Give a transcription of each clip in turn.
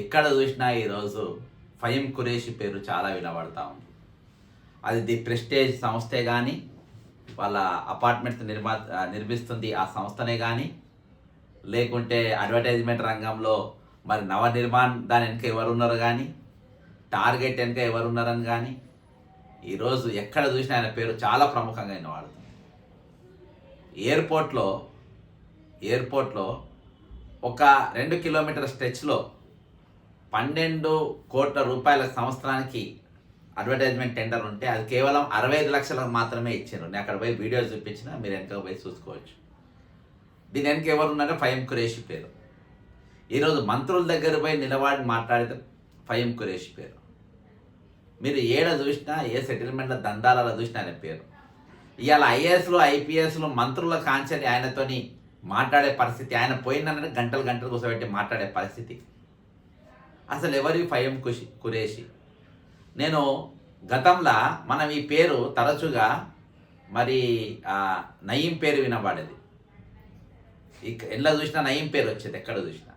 ఎక్కడ చూసినా ఈరోజు ఫయం కురేషి పేరు చాలా వినబడతా ఉంది. అది ది ప్రెస్టేజ్ సంస్థే కానీ వాళ్ళ అపార్ట్మెంట్స్ నిర్మా నిర్మిస్తుంది ఆ సంస్థనే కానీ లేకుంటే అడ్వర్టైజ్మెంట్ రంగంలో మరి నవ నిర్మాణ్ దాని వెనుక ఎవరున్నారు కానీ టార్గెట్ వెనుక ఎవరున్నారని కానీ ఈరోజు ఎక్కడ చూసినా ఆయన పేరు చాలా ప్రముఖంగా వినబడుతుంది. ఎయిర్పోర్ట్లో ఎయిర్పోర్ట్లో ఒక రెండు కిలోమీటర్ స్ట్రెచ్లో పన్నెండు కోట్ల రూపాయల సంవత్సరానికి అడ్వర్టైజ్మెంట్ టెండర్ ఉంటే అది కేవలం అరవై ఐదు లక్షలకు మాత్రమే ఇచ్చారు. నేను అక్కడ పోయి వీడియో చూపించిన మీరు వెనక పోయి చూసుకోవచ్చు. దీని వెనక ఎవరు ఉన్నారో ఫయం కురేషి పేరు. ఈరోజు మంత్రుల దగ్గర పోయి నిలబడి మాట్లాడితే ఫయం కురేషి పేరు. మీరు ఏడ చూసినా ఏ సెటిల్మెంట్ల దందాలలో చూసినా ఆయన పేరు. ఇవాళ ఐఏఎస్లు ఐపీఎస్లు మంత్రుల కాంచని ఆయనతోని మాట్లాడే పరిస్థితి ఆయన పోయిందనంటే గంటలు గంటలు కూర్చోబెట్టి మాట్లాడే పరిస్థితి. అసలు ఎవరి ఫయం కుషి కురేషి? నేను గతంలో మనం ఈ పేరు తరచుగా మరి నయీం పేరు వినబడేది. ఇక ఎలా చూసినా నయీం పేరు వచ్చేది ఎక్కడ చూసినా.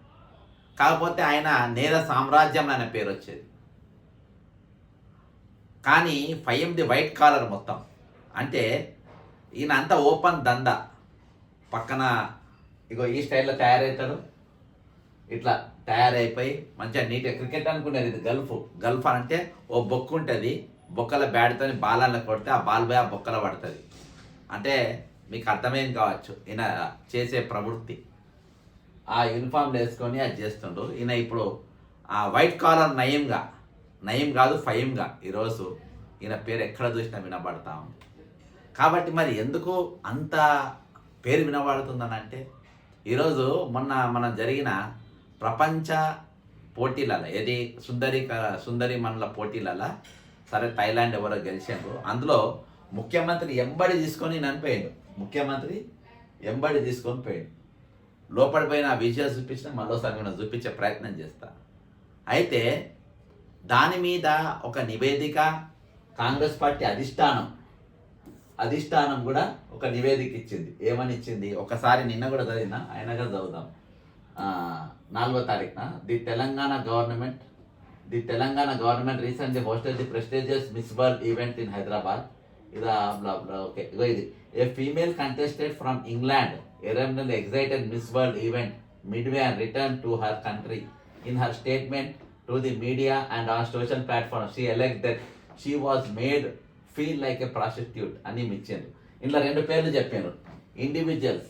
కాకపోతే ఆయన నేర సామ్రాజ్యం అనే పేరు వచ్చేది. కానీ ఫైమ్ ది వైట్ కాలర్ మొత్తం. అంటే ఈయన అంతా ఓపెన్ దండ పక్కన ఇగో ఈ స్టైల్లో తయారవుతాడు. ఇట్లా తయారైపోయి మంచిగా నీట్గా క్రికెట్ అనుకునేది ఇది గల్ఫ్. గల్ఫ్ అంటే ఓ బొక్కు ఉంటుంది. బొక్కల బ్యాట్తో బాలాలను కొడితే ఆ బాల్ పోయి ఆ బొక్కల పడుతుంది. అంటే మీకు అర్థమేం కావచ్చు. ఈయన చేసే ప్రవృత్తి. ఆ యూనిఫామ్లు వేసుకొని అది చేస్తుండ్రు ఈయన ఇప్పుడు ఆ వైట్ కాలర్ నయంగా నయం కాదు ఫయంగా ఈరోజు ఈయన పేరు ఎక్కడ చూసినా వినబడతా ఉంది. కాబట్టి మరి ఎందుకు అంత పేరు వినబడుతుందని అంటే ఈరోజు మొన్న మనం జరిగిన ప్రపంచ పోటీలలో ఏది సుందరిక సుందరి మనల పోటీలలో సరే థైలాండ్ ఎవరో గెలిచారు. అందులో ముఖ్యమంత్రి ఎంబడి తీసుకొని నన్ను ముఖ్యమంత్రి ఎంబడి తీసుకొని పోయాడు. లోపలి పోయిన ఆ విజయాలు చూపించిన మరోసారి నేను చూపించే ప్రయత్నం చేస్తా. అయితే దాని మీద ఒక నివేదిక కాంగ్రెస్ పార్టీ అధిష్టానం అధిష్టానం కూడా ఒక నివేదిక ఇచ్చింది. ఏమని ఇచ్చింది? ఒకసారి నిన్న కూడా చదివిన ఆయన కూడా చదువుదాం. నాలుగో తారీఖున the Telangana government the Telangana government recently hosted the prestigious Miss World event in Hyderabad. ఇదా ఓకే ఇగో ఇది. A female contested from England ఎరమ్నల్ excited Miss World event midway and return to her country. In her statement to the media and on social platform she elect that she was made feel like a prostitute అని ఇచ్చారు ఇందులో రెండు పేర్లు చెప్పారు individuals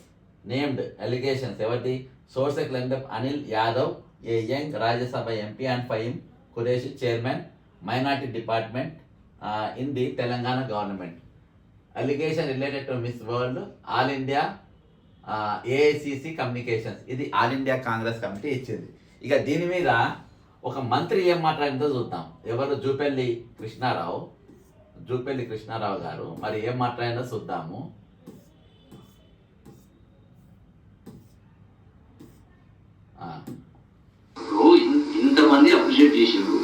named allegations ఎవరిది? Source claim Anil Yadav a young Rajya Sabha MP and Fahim Qureshi chairman minority department in the Telangana government. Allegation related to Miss World all India AICC communications. ఇది all India Congress committee ఇచ్చింది. ఇక దీని మీద ఒక మంత్రి ఏం మాట్లాడిందో చూద్దాం. ఎవరు? జూపల్లి కృష్ణారావు. జూపల్లి కృష్ణారావు గారు. మరి ఏం మాట్లాడిందో చూద్దాము ఆ, ఇప్పుడు ఇన్- ఇంతమంది అప్రిషియేట్ చేసిండ్రు.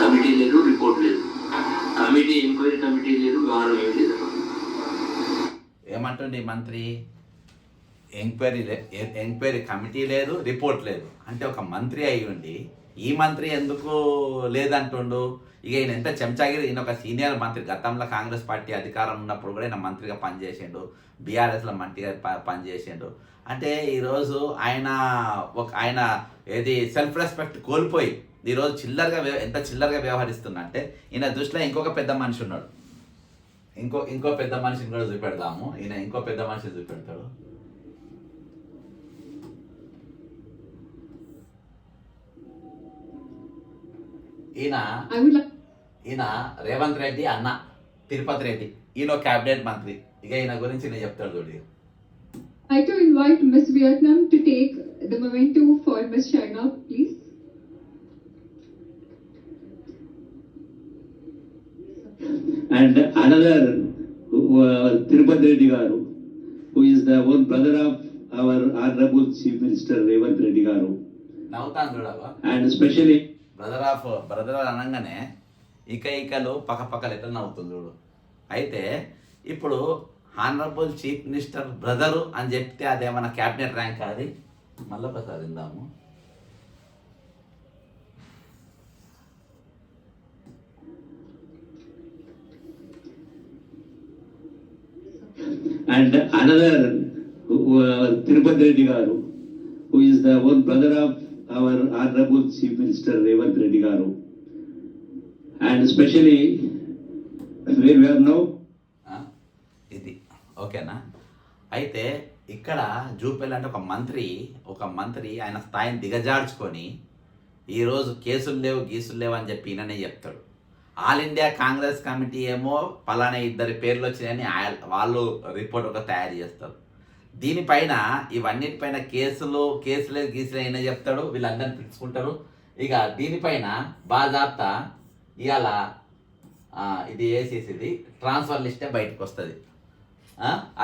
కమిటీ లేదు రిపోర్ట్ లేదు. కమిటీ ఎంక్వైరీ కమిటీ లేదు వ్యవహారం ఏం లేదు. ఏమంటుంది మంత్రి? ఎంక్వైరీ లే ఎంక్వైరీ కమిటీ లేదు రిపోర్ట్ లేదు. అంటే ఒక మంత్రి అయి ఉండి ఈ మంత్రి ఎందుకు లేదంటుండు? ఇక ఈయన ఎంత చెంచాగిరి ఈయన ఒక సీనియర్ మంత్రి. గతంలో కాంగ్రెస్ పార్టీ అధికారం ఉన్నప్పుడు కూడా ఈయన మంత్రిగా పనిచేసిండు. బీఆర్ఎస్లో మంత్రిగా ప- పనిచేసిండు. అంటే ఈరోజు ఆయన ఒక ఆయన ఏది సెల్ఫ్ రెస్పెక్ట్ కోల్పోయి ఈరోజు చిల్లరగా ఎంత చిల్లరగా వ్యవహరిస్తున్నా అంటే ఈయన దృష్టిలో ఇంకొక పెద్ద మనిషి ఉన్నాడు. ఇంకో ఇంకో పెద్ద మనిషిని కూడా చూపెడదాము. ఈయన ఇంకో పెద్ద మనిషిని చూపెడతాడు. ఈయన I ఈయన రేవంత్ రెడ్డి అన్న తిరుపతి రెడ్డి ఈయన ఒక క్యాబినెట్ మంత్రి ఇక ఈయన గురించి నేను చెప్తాడు చూడు like to invite Miss Vietnam to take the memento for Miss China, please. and another uh, Tirupati Reddy garu, who is the own brother of our honorable Chief Minister Revanth Reddy garu, and especially brother of brother అనగానే ఇక ఇకలు పక్క ఎట్లా నవ్వుతుంది చూడు. అయితే ఇప్పుడు honourable chief minister brother అని చెప్తే అదేమన్నా క్యాబినెట్ ర్యాంక్ అది? మళ్ళీ ఒకసారి ఇందాము and another Tirupati Reddy garu who is the own brother of our honourable chief minister Revanth Reddy garu. And specially And especially, ఇది. ఓకేనా? అయితే ఇక్కడ జూపెల్ అంటే ఒక మంత్రి ఒక మంత్రి ఆయన స్థాయిని దిగజార్చుకొని ఈరోజు కేసులు లేవు గీసులు లేవు అని చెప్పి ఈయననే చెప్తాడు. ఆల్ ఇండియా కాంగ్రెస్ కమిటీ ఏమో పలానా ఇద్దరి పేర్లు వచ్చినాయని ఆయ- వాళ్ళు రిపోర్ట్ ఒక తయారు చేస్తారు. దీనిపైన ఇవన్నిటిపైన కేసులు కేసులే గీసులే అయినా చెప్తాడు వీళ్ళందరిని పిలుచుకుంటారు. ఇక దీనిపైన బాజాప్తా ఇవాళ ఇది వేసేసి ట్రాన్స్ఫర్ లిస్టే బయటకు వస్తుంది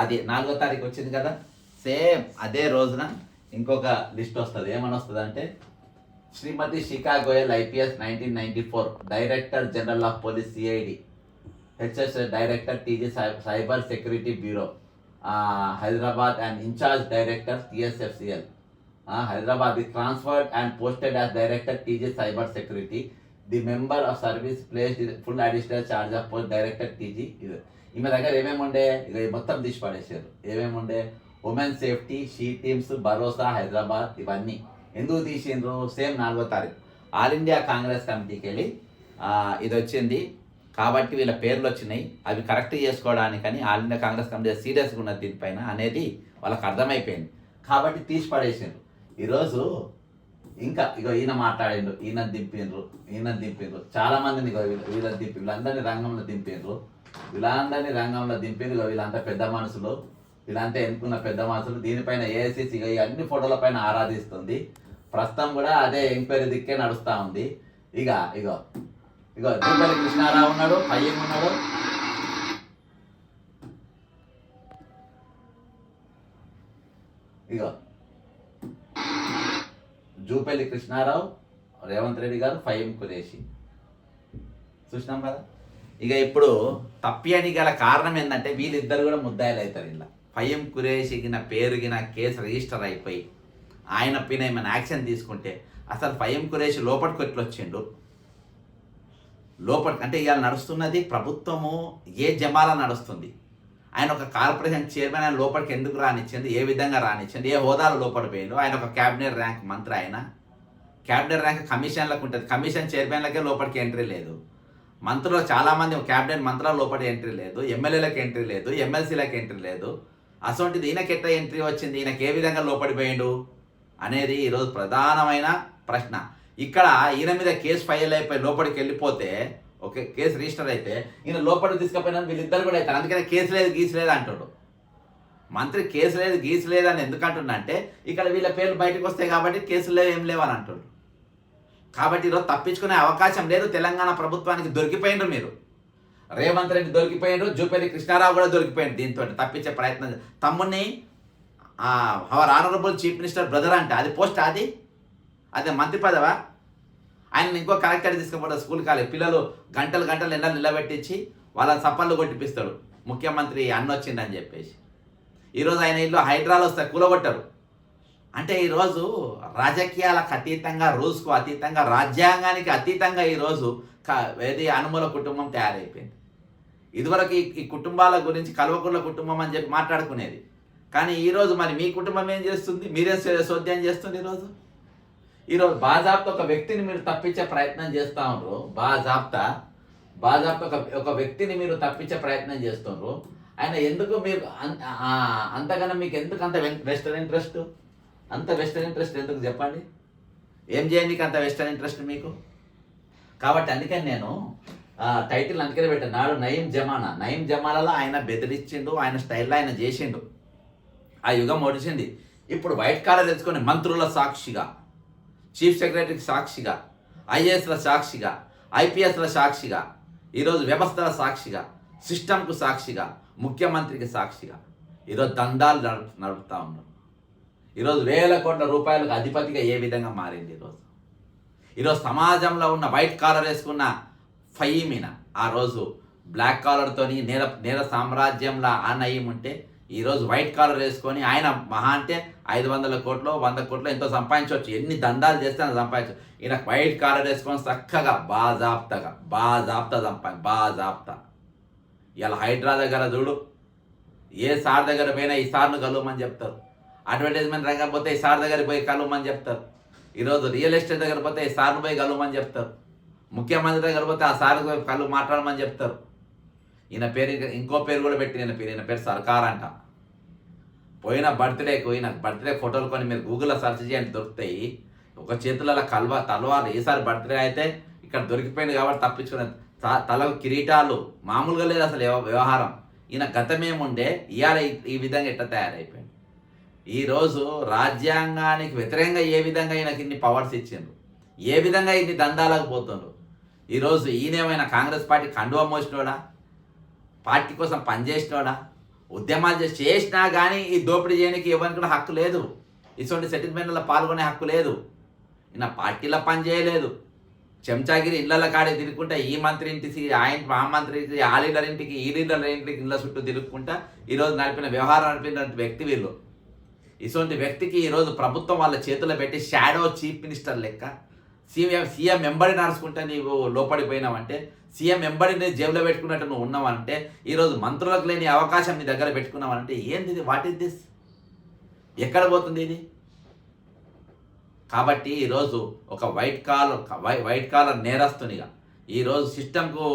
అది నాలుగో తారీఖు వచ్చింది కదా సేమ్ అదే రోజున ఇంకొక లిస్ట్ వస్తుంది. ఏమని వస్తుంది అంటే Shrimati Shikha Goyal IPS nineteen ninety four director general of police CID HS director TG cyber security bureau. Hyderabad and incharge director TSFCL Hyderabad the transferred and posted as director TG cyber security. The member of service place full additional charge of post director TG ఇది. ఈమె దగ్గర ఏమేమి ఉండే? ఇది మొత్తం తీసి పడేసారు ఏమేమి ఉండే? ఉమెన్ సేఫ్టీ షీ టీమ్స్ భరోసా హైదరాబాద్ ఇవన్నీ. ఎందుకు తీసిండ్రు? సేమ్ నాలుగో తారీఖు. ఆల్ ఇండియా కాంగ్రెస్ కమిటీకి వెళ్ళి ఇది వచ్చింది కాబట్టి వీళ్ళ పేర్లు వచ్చినాయి. అవి కరెక్ట్ చేసుకోవడానికని ఆల్ ఇండియా కాంగ్రెస్ కమిటీ సీరియస్గా ఉన్నది దీనిపైన అనేది వాళ్ళకి అర్థమైపోయింది. కాబట్టి తీసి పడేసిండ్రు. ఈరోజు ఇంకా ఇగో ఈయన మాట్లాడిండ్రు ఈయన దింపిండ్రు ఈయన దింపిండ్రు. చాలా మందిని ఇగో వీళ్ళ దింపి వీళ్ళందరినీ రంగంలో దింపిండ్రు. వీళ్ళందరినీ రంగంలో దింపిండ్రు ఇగో వీళ్ళంతా పెద్ద మనుషులు. వీళ్ళంతా ఎన్నుకున్న పెద్ద మనుషులు. దీనిపైన ఏఐసిసి ఇక ఈ అన్ని ఫోటోల పైన ఆరాధిస్తుంది. ప్రస్తుతం కూడా అదే ఎంక్వైరీ దిక్కే నడుస్తూ ఉంది. ఇక ఇగో ఇగో జూపల్లి కృష్ణారావు ఉన్నాడు పయ్యం ఉన్నాడు. ఇగో జూపల్లి కృష్ణారావు రేవంత్ రెడ్డి గారు ఫైవ్ కురేషి చూసినాం కదా? ఇక ఇప్పుడు తప్పియని గల కారణం ఏంటంటే వీళ్ళిద్దరు కూడా ముద్దాయిలు అవుతారు ఇలా. ఫైఎం కురేషిగిన పేరుగిన కేసు రిజిస్టర్ అయిపోయి ఆయన పైన ఏమైనా యాక్షన్ తీసుకుంటే అసలు ఫైఎం కురేషి లోపలికి ఎట్లొచ్చిండు? వచ్చిండు లోపలికి అంటే ఇవాళ నడుస్తున్నది ప్రభుత్వము ఏ జమాలా నడుస్తుంది? ఆయన ఒక కార్పొరేషన్ చైర్మన్ ఆయన లోపలికి ఎందుకు రానిచ్చింది? ఏ విధంగా రానిచ్చింది? ఏ హోదాలో లోపల పోయిండు? ఆయన ఒక క్యాబినెట్ ర్యాంక్ మంత్రి ఆయన. క్యాబినెట్ ర్యాంక్ కమిషన్లకు ఉంటుంది. కమిషన్ చైర్మన్లకే లోపలికి ఎంట్రీ లేదు. మంత్రులు చాలామంది క్యాబినెట్ మంత్రుల లోపల ఎంట్రీ లేదు. ఎమ్మెల్యేలకు ఎంట్రీ లేదు. ఎమ్మెల్సీలకు ఎంట్రీ లేదు. అసొంటిది ఈయనకి ఎట్లా ఎంట్రీ వచ్చింది? ఈయనకి ఏ విధంగా లోపడిపోయిండు అనేది ఈరోజు ప్రధానమైన ప్రశ్న. ఇక్కడ ఈయన మీద కేసు ఫైల్ అయిపోయి లోపలికి వెళ్ళిపోతే ఓకే కేసు రిజిస్టర్ అయితే ఈయన లోపలికి తీసుకుపోయినా వీళ్ళిద్దరు కూడా అవుతారు. అందుకనే కేసు లేదు గీసు లేదు అంటాడు. మంత్రి కేసు లేదు గీసు లేదు అని ఎందుకు అంటున్నా అంటే ఇక్కడ వీళ్ళ పేర్లు బయటకు వస్తాయి కాబట్టి కేసులు లేవు ఏం లేవు అని అంటాడు. కాబట్టి ఈరోజు తప్పించుకునే అవకాశం లేదు తెలంగాణ ప్రభుత్వానికి దొరికిపోయిండ్రు మీరు. రేవంత్ రెడ్డి దొరికిపోయిండ్రు జూపల్లి కృష్ణారావు కూడా దొరికిపోయింది దీంతో తప్పించే ప్రయత్నం తమ్ముడిని our honourable chief minister brother అంటే అది పోస్ట్ అది? అదే మంత్రి పదవా? ఆయన ఇంకో కలెక్టర్ తీసుకుపోతాడు స్కూల్ కాలేజ్ పిల్లలు గంటలు గంటలు ఎండలు నిలబెట్టించి వాళ్ళ సప్పళ్ళు కొట్టిపిస్తాడు. ముఖ్యమంత్రి అన్నొచ్చిండని చెప్పేసి. ఈరోజు ఆయన ఇల్లు హైడ్రాలు వస్తే కూలగొట్టరు. అంటే ఈరోజు రాజకీయాలకు అతీతంగా రూల్స్కు అతీతంగా రాజ్యాంగానికి అతీతంగా ఈరోజు క- ఏది అనుమల కుటుంబం తయారైపోయింది. ఇదివరకు ఈ- కుటుంబాల గురించి కల్వకుర్ల కుటుంబం అని చెప్పి మాట్లాడుకునేది. కానీ ఈరోజు మరి మీ కుటుంబం ఏం చేస్తుంది? మీరే సోద్యం చేస్తుంది ఈరోజు? ఈరోజు బాజాబ్తా ఒక వ్యక్తిని మీరు తప్పించే ప్రయత్నం చేస్తూ ఉన్నారు బాజాబ్తా బాజాబ్తా ఒక ఒక వ్యక్తిని మీరు తప్పించే ప్రయత్నం చేస్తున్నారు ఆయన ఎందుకు మీరు అంతకన్నా మీకు ఎందుకు అంత వెస్టర్న్ ఇంట్రెస్ట్? అంత వెస్టర్న్ ఇంట్రెస్ట్ ఎందుకు చెప్పండి? ఏం చేయడానికి అంత వెస్టర్న్ ఇంట్రెస్ట్ మీకు? కాబట్టి అందుకని నేను టైటిల్ అందుకనే పెట్టాను నాడు నయీం జమానా. నయీం జమానాలో ఆయన బెదిరించిండు ఆయన స్టైల్లో ఆయన చేసిండు. ఆ యుగం ఒడిచింది ఇప్పుడు వైట్ కాలర్ తెచ్చుకొని మంత్రుల సాక్షిగా. చీఫ్ సెక్రటరీకి సాక్షిగా ఐఏఎస్ల సాక్షిగా ఐపీఎస్ల సాక్షిగా ఈరోజు వ్యవస్థల సాక్షిగా సిస్టమ్కు సాక్షిగా ముఖ్యమంత్రికి సాక్షిగా ఈరోజు దందాలు నడుపు నడుపుతా ఉన్నాం. ఈరోజు వేల కోట్ల రూపాయలకు అధిపతిగా ఏ విధంగా మారింది ఈరోజు? ఈరోజు సమాజంలో ఉన్న వైట్ కాలర్ వేసుకున్న ఫయీమిన ఆ రోజు బ్లాక్ కాలర్తోని నేర నేర సామ్రాజ్యంలా ఆ నయం ఉంటే ఈరోజు వైట్ కాలర్ వేసుకొని ఆయన మహా అంటే ఐదు వందల కోట్లు వంద కోట్లు ఎంతో సంపాదించవచ్చు. ఎన్ని దందాలు చేస్తే అంత సంపాదించు. ఈయన వైట్ కాలర్ వేసుకొని చక్కగా బాజాప్తగా బాజాప్త సంపాది బాజాప్త. ఇలా హైడ్రా దగ్గర చూడు ఏ సార్ దగ్గర పోయినా ఈ సార్ను కలవమని చెప్తారు. అడ్వర్టైజ్మెంట్ రంగం పోతే ఈ సార్ దగ్గర పోయి కలవమని చెప్తారు. ఈరోజు రియల్ ఎస్టేట్ దగ్గర పోతే ఈ సార్ను పోయి కలవమని చెప్తారు. ముఖ్యమంత్రి దగ్గర పోతే ఆ సార్ కలు మాట్లాడమని చెప్తారు. ఈయన పేరు ఇంకా- ఇంకో పేరు కూడా పెట్టి ఈయన పేరు ఈయన పేరు సర్కార్ అంట. పోయిన బర్త్డేకు ఈయన బర్త్డే ఫోటోలు కొన్ని మీరు గూగుల్లో సెర్చ్ చేయండి దొరుకుతాయి. ఒక చేతులలో కల్వ తలవారు ఈసారి బర్త్డే అయితే ఇక్కడ దొరికిపోయింది కాబట్టి తప్పించుకునే త- తలకు కిరీటాలు. మామూలుగా లేదు అసలు వ్యవహారం. ఈయన గతమేముండే ఇవాళ ఈ- ఈ విధంగా ఎట్లా తయారైపోయింది ఈరోజు రాజ్యాంగానికి వ్యతిరేకంగా ఏ విధంగా ఈయనకి ఇన్ని పవర్స్ ఇచ్చిండ్రు? ఏ విధంగా ఇన్ని దందాలకు పోతుండ్రు? ఈరోజు ఈయనేమైనా కాంగ్రెస్ పార్టీ కండువా మోసినోడా? పార్టీ కోసం పనిచేసినోడా? ఉద్యమాలు చేసినా కానీ ఈ దోపిడీ చేయడానికి ఎవరికి కూడా హక్కు లేదు. ఇటువంటి సెటిల్మెంట్లో పాల్గొనే హక్కు లేదు. ఈయన పార్టీలో పని చేయలేదు. చెంచాగిరి ఇళ్ళ కాడే తిరుగుకుంటా ఈ మంత్రి ఇంటికి ఆయన ఆ మంత్రి ఇంటికి ఆ లీడర్ ఇంటికి ఈ లీడర్ ఇంటికి ఇళ్ళ చుట్టూ తిరుగుకుంటా ఈరోజు నడిపిన వ్యవహారం నడిపిన వ్యక్తి వీళ్ళు. ఇటువంటి వ్యక్తికి ఈరోజు ప్రభుత్వం వాళ్ళ చేతిలో పెట్టి షాడో చీఫ్ మినిస్టర్ లెక్క సీఎం సీఎం మెంబర్ని నడుచుకుంటే నీవు లోపడిపోయినావంటే సీఎం ఎంబడిని జేబులో పెట్టుకున్నట్టు నువ్వు ఉన్నావంటే ఈరోజు మంత్రులకు లేని అవకాశం నీ దగ్గర పెట్టుకున్నావంటే ఏంది ఇది వాట్ ఇస్ దిస్ ఎక్కడ పోతుంది ఇది? కాబట్టి ఈరోజు ఒక వైట్ కాలర్ వైట్ కాలర్ నేరస్తునిగా ఈరోజు సిస్టమ్కు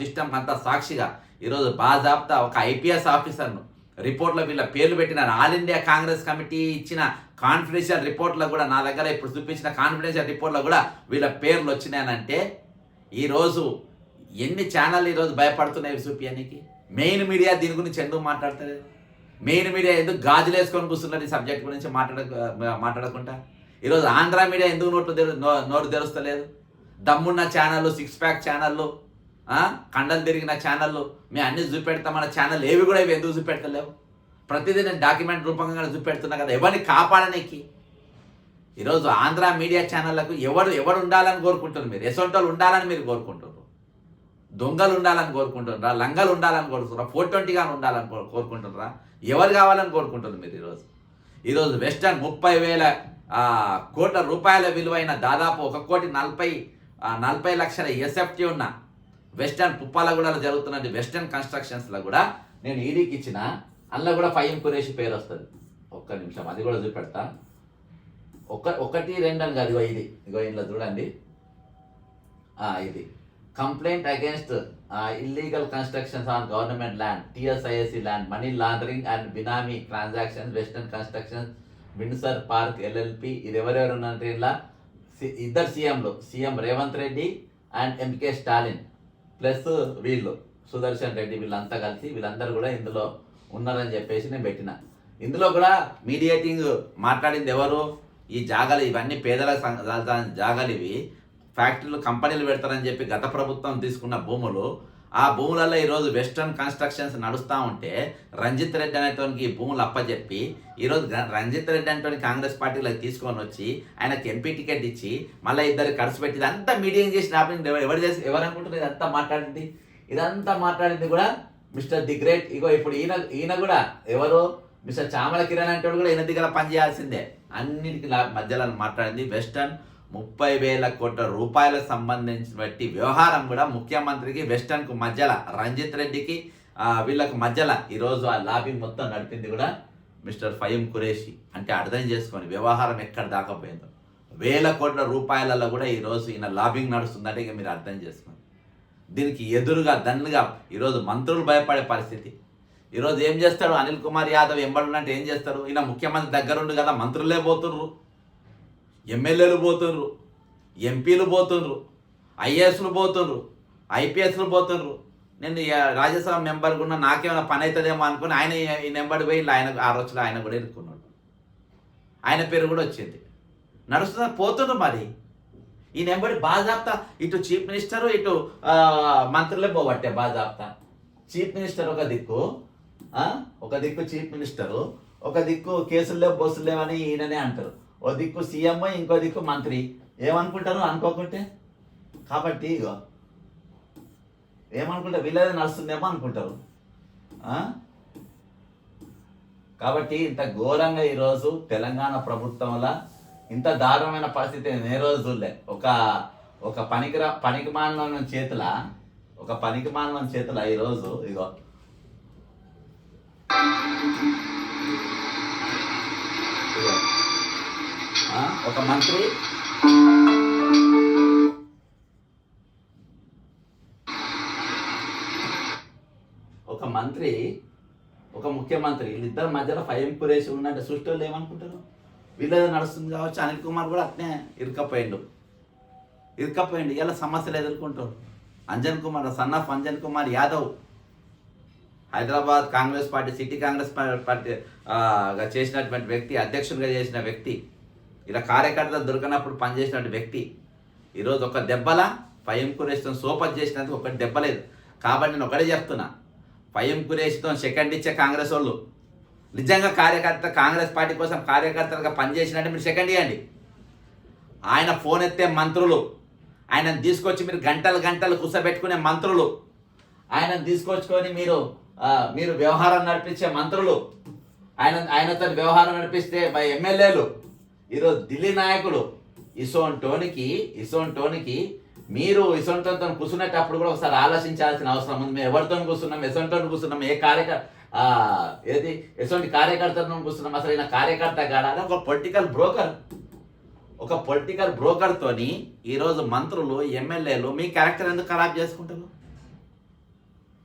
సిస్టమ్ అంతా సాక్షిగా ఈరోజు బాజాబ్తా ఒక ఐపీఎస్ ఆఫీసర్ను రిపోర్ట్లో వీళ్ళ పేర్లు పెట్టిన ఆల్ ఇండియా కాంగ్రెస్ కమిటీ ఇచ్చిన కాన్ఫిడెన్షియల్ రిపోర్ట్లో కూడా నా దగ్గర ఇప్పుడు చూపించిన కాన్ఫిడెన్షియల్ రిపోర్ట్లో కూడా వీళ్ళ పేర్లు వచ్చినాయనంటే ఈరోజు ఎన్ని ఛానల్ ఈరోజు భయపడుతున్నాయి చూపించడానికి మెయిన్ మీడియా దీని గురించి ఎందుకు మాట్లాడతలేదు? మెయిన్ మీడియా ఎందుకు గాజులు వేసుకొని కూర్చున్నారు ఈ సబ్జెక్ట్ గురించి మాట్లాడ మాట్లాడకుండా? ఈరోజు ఆంధ్ర మీడియా ఎందుకు నోట్లు నో- నోరు తెరుస్తలేదు? దమ్మున్న ఛానళ్ళు సిక్స్ ప్యాక్ ఛానళ్ళు కండలు తిరిగిన ఛానళ్ళు మేము అన్ని చూపెడతామన్న ఛానల్ ఏవి కూడా ఇవి ఎందుకు చూపెడతలేవు? ప్రతిదీ నేను డాక్యుమెంట్ రూపంగా చూపెడుతున్నా కదా ఎవరిని కాపాడనీకి? ఈరోజు ఆంధ్ర మీడియా ఛానళ్ళకు ఎవరు ఎవరు ఉండాలని కోరుకుంటారు మీరు? ఎసొంటోళ్ళు ఉండాలని మీరు కోరుకుంటారు దొంగలు ఉండాలని కోరుకుంటున్నారా? లంగలు ఉండాలని కోరుకుంటున్నారా? ఫోర్ ట్వంటీగా ఉండాలని కోరుకుంటుండ్రా కోరుకుంటున్నారా? ఎవరు కావాలని కోరుకుంటున్నారు మీరు ఈరోజు? ఈరోజు వెస్టర్న్ ముప్పై వేల కోట్ల రూపాయల విలువైన దాదాపు ఒక కోటి నలభై నలభై లక్షల ఎస్ఎఫ్టీ ఉన్న వెస్టర్న్ పుప్పాలగూడలో జరుగుతున్న వెస్టర్న్ కన్స్ట్రక్షన్స్లో కూడా నేను ఈడీకి ఇచ్చిన అందులో కూడా ఫైవ్ కురేషి పేరు వస్తుంది. ఒక్క నిమిషం అది కూడా చూపెడతా. ఒక ఒకటి రెండు అని కాదు ఇగో ఇది. ఇగో ఇందులో చూడండి. ఇది. Complaint against illegal constructions on government land TSISC land money laundering and benami transactions western constructions Windsor park LLP ఇది ఎవరెవరు ఉన్నారంటే ఇలా సి- ఇద్దరు సీఎంలు CM Revanth Reddy and MK Stalin plus వీళ్ళు సుదర్శన్ రెడ్డి వీళ్ళంతా కలిసి వీళ్ళందరూ కూడా ఇందులో ఉన్నారని చెప్పేసి నేను పెట్టిన. ఇందులో కూడా మీడియేటింగ్ మాట్లాడింది ఎవరు? ఈ జాగాలు ఇవన్నీ పేదల జాగాలు ఇవి. ఫ్యాక్టరీలు కంపెనీలు పెడతారని చెప్పి గత ప్రభుత్వం తీసుకున్న భూములు ఆ భూములలో ఈరోజు వెస్టర్న్ కన్స్ట్రక్షన్స్ నడుస్తూ ఉంటే రంజిత్ రెడ్డి అనేటోనికి ఈ భూములు అప్పచెప్పి ఈరోజు రంజిత్ రెడ్డి అనేటోని కాంగ్రెస్ పార్టీలోకి తీసుకొని వచ్చి ఆయనకి ఎంపీ టికెట్ ఇచ్చి మళ్ళీ ఇద్దరు ఖర్చు పెట్టి ఇదంతా మీడియం చేసి రాపింది ఎవరు ఎవరు చేసి ఎవరు అనుకుంటున్నారు? ఇదంతా మాట్లాడింది. ఇదంతా మాట్లాడింది కూడా మిస్టర్ ది గ్రేట్. ఇగో ఇప్పుడు ఈయన ఈయన కూడా ఎవరు? మిస్టర్ చామల కిరణ్ అంటే కూడా ఈయన దగ్గర పనిచేయాల్సిందే అన్నిటికీ మధ్యలో మాట్లాడింది. వెస్టర్న్ ముప్పై వేల కోట్ల రూపాయలకు సంబంధించిన బట్టి వ్యవహారం కూడా ముఖ్యమంత్రికి వెస్టర్న్కు మధ్యలో రంజిత్ రెడ్డికి ఆ, వీళ్ళకు మధ్యలో ఈరోజు ఆ లాబింగ్ మొత్తం నడిపింది కూడా మిస్టర్ ఫయీం కురేషి అంటే అర్థం చేసుకొని వ్యవహారం ఎక్కడ దాకపోయిందో వేల కోట్ల రూపాయలలో కూడా ఈరోజు ఈయన లాబింగ్ నడుస్తుందంటే ఇక మీరు అర్థం చేసుకోండి. దీనికి ఎదురుగా దండ్లుగా ఈరోజు మంత్రులు భయపడే పరిస్థితి. ఈరోజు ఏం చేస్తాడు? అనిల్ కుమార్ యాదవ్ ఎంబడున్నట్టు ఏం చేస్తారు? ఈయన ముఖ్యమంత్రి దగ్గరుండు కదా మంత్రులే పోతుర్రు. ఎమ్మెల్యేలు పోతుండ్రు ఎంపీలు పోతుండ్రు ఐఏఎస్లు పోతుండ్రు ఐపీఎస్లు పోతుండ్రు. నేను రాజ్యసభ మెంబర్ కూడా నాకేమైనా పని అవుతుందేమో అనుకుని ఆయన ఈ నెంబర్ పోయి ఆయన ఆ రోజులో ఆయన కూడా ఎదుర్కొన్నాడు ఆయన పేరు కూడా వచ్చింది. నడుస్తున్న పోతుండ్రు మరి. ఈ నెంబర్ బాజాప్తా ఇటు చీఫ్ మినిస్టర్ ఇటు మంత్రులే పోబట్టే బాజాప్తా చీఫ్ మినిస్టర్ ఒక దిక్కు ఒక దిక్కు చీఫ్ మినిస్టరు ఒక దిక్కు కేసులు లేవు బస్సులు లేవని ఈయననే అంటారు. ఓ దిక్కు సీఎం ఇంకో దిక్కు మంత్రి. ఏమనుకుంటారు? అనుకోకుంటే? కాబట్టి ఇగో ఏమనుకుంటారు వీళ్ళదే నడుస్తుందేమో అనుకుంటారు. కాబట్టి ఇంత ఘోరంగా ఈరోజు తెలంగాణ ప్రభుత్వంలో ఇంత దారుణమైన పరిస్థితి ఏ రోజులే ఒక ఒక పనికిరా పనికి మాలిన చేతుల ఒక పనికి మాలిన చేతుల ఈరోజు ఇగో ఇగో. ఒక మంత్రి. ఒక మంత్రి ఒక ముఖ్యమంత్రి వీళ్ళిద్దరి మధ్యలో ఫైవ్ కురేసి ఉన్నట్టు సృష్టి వాళ్ళు ఏమనుకుంటారు వీళ్ళది నడుస్తుంది కావచ్చు అనిల్ కుమార్ కూడా అట్నే ఇరుకపోయిండు ఇరుకపోయిండు ఇలా సమస్యలు ఎదుర్కొంటారు. Anjan Kumar son of Anjan Kumar Yadav. Hyderabad Congress party city Congress party చేసినటువంటి వ్యక్తి అధ్యక్షుడిగా చేసిన వ్యక్తి. ఇలా కార్యకర్తలు దొరికినప్పుడు పనిచేసినటువంటి వ్యక్తి ఈరోజు ఒక దెబ్బల పయం కురేస్తో సోపత్ చేసినందుకు ఒకటి దెబ్బలేదు కాబట్టి నేను ఒకటే చెప్తున్నా. పయం కురేస్తో సెకండ్ ఇచ్చే కాంగ్రెస్ వాళ్ళు. నిజంగా కార్యకర్త కాంగ్రెస్ పార్టీ కోసం కార్యకర్తలుగా పనిచేసినట్టు మీరు సెకండ్ ఇవ్వండి ఆయన ఫోన్ ఎత్తే మంత్రులు. ఆయనను తీసుకొచ్చి మీరు గంటలు గంటలు కూర్చోబెట్టుకునే మంత్రులు. ఆయనను తీసుకొచ్చుకొని మీరు మీరు వ్యవహారం నడిపించే మంత్రులు. ఆయన ఆయనతో వ్యవహారం నడిపిస్తే ఎమ్మెల్యేలు. ఈరోజు ఢిల్లీ నాయకుడు ఇసోన్ టోనికి ఇసోన్ టోనికి మీరు ఇసొంటోతో కూర్చునేటప్పుడు కూడా ఒకసారి ఆలోచించాల్సిన అవసరం ఉంది. మేము ఎవరితో కూర్చున్నాం? ఎసొంటో కూర్చున్నాం. ఏ కార్యకర్త ఏది? ఎటువంటి కార్యకర్తను కూర్చున్నాం. అసలు ఈయన కార్యకర్త కాడా? ఒక పొలిటికల్ బ్రోకర్. ఒక పొలిటికల్ బ్రోకర్తోని ఈరోజు మంత్రులు ఎమ్మెల్యేలు మీ క్యారెక్టర్ ఎందుకు ఖరాబ్ చేసుకుంటారు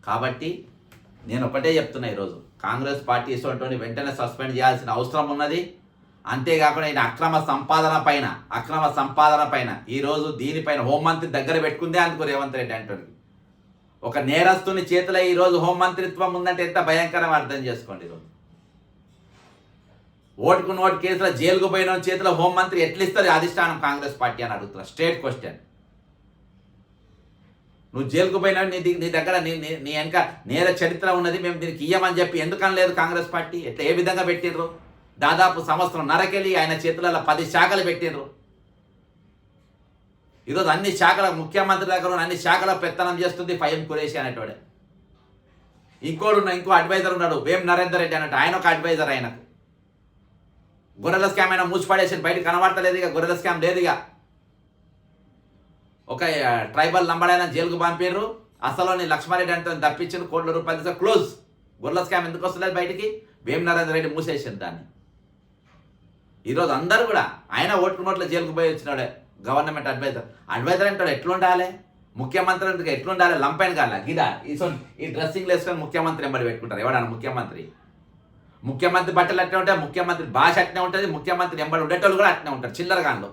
కాబట్టి నేను ఒకటే చెప్తున్నా ఈరోజు. కాంగ్రెస్ పార్టీ ఇటువంటి వెంటనే సస్పెండ్ చేయాల్సిన అవసరం ఉన్నది. అంతేకాకుండా ఈయన అక్రమ సంపాదన పైన అక్రమ సంపాదన పైన ఈరోజు దీనిపైన హోంమంత్రి దగ్గర పెట్టుకుందే అందుకు రేవంత్ రెడ్డి అంటుంది ఒక నేరస్తుని చేతిలో ఈరోజు హోంమంత్రిత్వం ఉందంటే ఎంత భయంకరం అర్థం చేసుకోండి ఈరోజు. ఓటుకు నోటు కేసులో జైలుకు పోయిన చేతిలో హోంమంత్రి ఎట్లా అధిష్టానం కాంగ్రెస్ పార్టీ అని అడుగుతున్నా. Straight question. నువ్వు జైలుకు పోయినా నీ నీ దగ్గర నీ నీ వెనక నేర చరిత్ర ఉన్నది మేము దీనికి ఇయ్యమని చెప్పి ఎందుకని లేదు కాంగ్రెస్ పార్టీ? ఎట్లా ఏ విధంగా పెట్టిర్రు? దాదాపు సంవత్సరం నరకెళ్ళి ఆయన చేతులలో పది శాఖలు పెట్టిండ్రు. ఈరోజు అన్ని శాఖల ముఖ్యమంత్రి దగ్గర అన్ని శాఖల పెత్తనం చేస్తుంది ఫైఎం కురేషి అనేటోడే. ఇంకోడు ఇంకో అడ్వైజర్ ఉన్నాడు వేం నరేందర్ రెడ్డి అన్నట్టు. ఆయన ఒక అడ్వైజర్ ఆయనకు. గొర్రెల స్కామ్ అయినా మూసిపడేసి బయట కనబడతలేదు ఇక గొర్రెల స్కామ్ లేదు ఇక. ఒక ట్రైబల్ నంబడైన జైలుకు పంపారు అసలు లక్ష్మారెడ్డి అంటే తప్పించిన కోట్ల రూపాయలు క్లోజ్ గొర్రెల స్కామ్ ఎందుకు వస్తలేదు బయటికి? భీమ్ నరేందర్ రెడ్డి మూసేసారు దాన్ని. ఈరోజు అందరూ కూడా ఆయన ఓటుకు నోట్ల జైలుకు పోయి వచ్చినాడే గవర్నమెంట్ అడ్వైజర్. అడ్వైజర్ అంటాడు ఎట్లుండాలి? ముఖ్యమంత్రి అంటే ఎట్లుండాలి? లంపైన కాల? గిదా ఈ సో ఈ డ్రెస్సింగ్ వేసుకొని ముఖ్యమంత్రి ఎంబడి పెట్టుకుంటారు. ఎవడన్నా ముఖ్యమంత్రి? ముఖ్యమంత్రి బట్టలు అట్నే ఉంటాయి ముఖ్యమంత్రి భాష అట్నే ఉంటుంది ముఖ్యమంత్రి ఎంబడి ఉండేటోళ్ళు కూడా అట్నే ఉంటారు చిల్లర గాన్లో.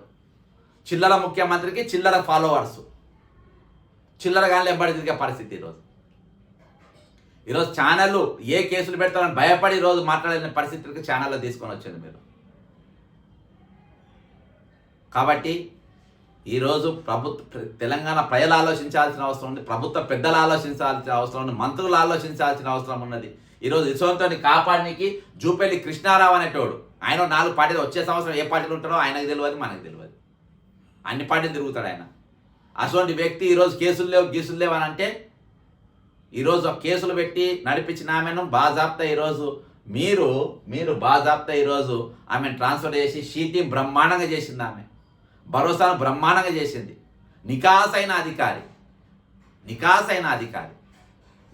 చిల్లర ముఖ్యమంత్రికి చిల్లర ఫాలోవర్స్. చిల్లర గాన్లు ఎంబడి తిరిగే పరిస్థితి ఈరోజు. ఈరోజు ఛానళ్ళు ఏ కేసులు పెడతారని భయపడి ఈరోజు మాట్లాడిన పరిస్థితికి ఛానల్లో తీసుకొని వచ్చింది మీరు. కాబట్టి ఈరోజు ప్రభుత్వ తెలంగాణ ప్రజలు ఆలోచించాల్సిన అవసరం ఉంది ప్రభుత్వ పెద్దలు ఆలోచించాల్సిన అవసరం ఉంది మంత్రులు ఆలోచించాల్సిన అవసరం ఉన్నది. ఈరోజు ఇసోంతోని కాపాడడానికి జూపల్లి కృష్ణారావు అనేటోడు ఆయన నాలుగు పార్టీలు వచ్చే సంవత్సరం ఏ పార్టీలు ఉంటారో ఆయనకు తెలియదు మనకు తెలియదు. అన్ని పార్టీలు తిరుగుతాడు ఆయన. అటువంటి వ్యక్తి ఈరోజు కేసులు లేవు గీసులు లేవు అని అంటే ఈరోజు కేసులు పెట్టి నడిపించిన ఆమెను బాజాప్తా ఈరోజు మీరు మీరు బాజాప్తా ఈరోజు ఆమెను ట్రాన్స్ఫర్ చేసి షీటీ బ్రహ్మాండంగా చేసింది ఆమె. భరోసాను బ్రహ్మాండంగా చేసింది. నికాసైన అధికారి. నికాసైన అధికారి.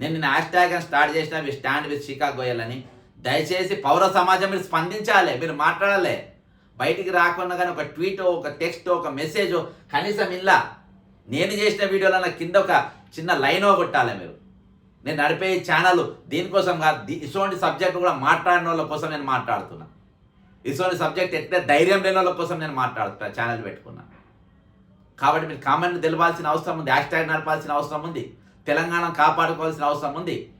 నేను నేను హ్యాష్ ట్యాగ్ అని స్టార్ట్ చేసిన మీ స్టాండ్ విత్ శిఖా గోయల్ అని దయచేసి పౌర సమాజం మీరు స్పందించాలి మీరు మాట్లాడాలి. బయటికి రాకుండా కానీ ఒక ట్వీట్ ఒక టెక్స్ట్ ఒక మెసేజ్ కనీసం ఇలా నేను చేసిన వీడియోలో కింద ఒక చిన్న లైన్ కొట్టాలి మీరు. నేను నడిపే ఛానల్ దీనికోసం కాదు ఇటువంటి సబ్జెక్ట్ కూడా మాట్లాడిన వాళ్ళ కోసం నేను మాట్లాడుతున్నా. ఇటువంటి సబ్జెక్ట్ ఎట్లా ధైర్యం లేని వాళ్ళ కోసం నేను మాట్లాడుతా ఛానల్ పెట్టుకున్నా. కాబట్టి మీరు కామెంట్ తెలవాల్సిన అవసరం ఉంది హ్యాష్ ట్యాగ్ నడపాల్సిన అవసరం ఉంది తెలంగాణ కాపాడుకోవాల్సిన అవసరం ఉంది.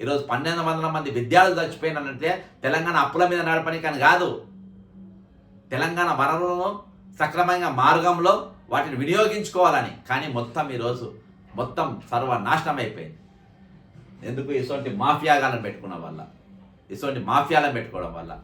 ఈరోజు పన్నెండు వందల మంది విద్యార్థులు చచ్చిపోయినంటే తెలంగాణ అప్పుల మీద నడపని కానీ కాదు. తెలంగాణ వనరులను సక్రమంగా మార్గంలో వాటిని వినియోగించుకోవాలని. కానీ మొత్తం ఈరోజు మొత్తం సర్వనాశనం అయిపోయింది. ఎందుకు? ఇటువంటి మాఫియాగాలను పెట్టుకున్న వల్ల ఇటువంటి మాఫియాలను పెట్టుకోవడం వల్ల.